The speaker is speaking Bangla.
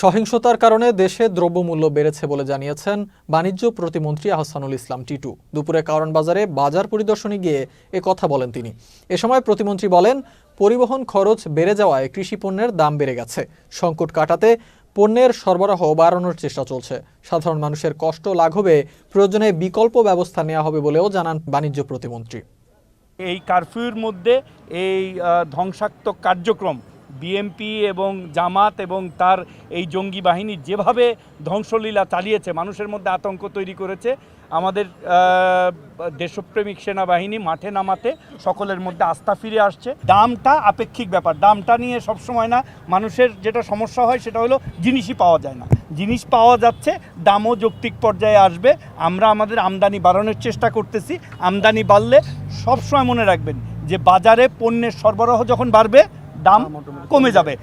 সহিংসতার কারণে দেশে দ্রব্যমূল্য বেড়েছে বলে জানিয়েছেন বাণিজ্য প্রতিমন্ত্রী আহসানুল ইসলাম টিটু। দুপুরে কারণ বাজারে বাজার পরিদর্শনে গিয়ে এ কথা বলেন তিনি। এ সময় প্রতিমন্ত্রী বলেন, পরিবহন খরচ বেড়ে যাওয়ায় কৃষি পণ্যের দাম বেড়ে গেছে। সংকট কাটাতে পণ্যের সরবরাহ বাড়ানোর চেষ্টা চলছে। সাধারণ মানুষের কষ্ট লাঘবে, প্রয়োজনে বিকল্প ব্যবস্থা নেওয়া হবে বলেও জানান বাণিজ্য প্রতিমন্ত্রী। এই কারফিউর মধ্যে এই ধ্বংসাত্মক কার্যক্রম বিএমপি এবং জামাত এবং তার এই জঙ্গি বাহিনী যেভাবে ধ্বংসলীলা চালিয়েছে, মানুষের মধ্যে আতঙ্ক তৈরি করেছে, আমাদের দেশপ্রেমিক সেনাবাহিনী মাঠে নামাতে সকলের মধ্যে আস্থা ফিরে আসছে। দামটা আপেক্ষিক ব্যাপার, দামটা নিয়ে সবসময় না, মানুষের যেটা সমস্যা হয় সেটা হলো জিনিসই পাওয়া যায় না। জিনিস পাওয়া যাচ্ছে, দামও যৌক্তিক পর্যায়ে আসবে, আমরা আমাদের আমদানি বাড়ানোর চেষ্টা করতেছি, আমদানি বাড়লে সবসময় মনে রাখবেন যে বাজারে পণ্যের সরবরাহ যখন বাড়বে দাম কমে যাবে।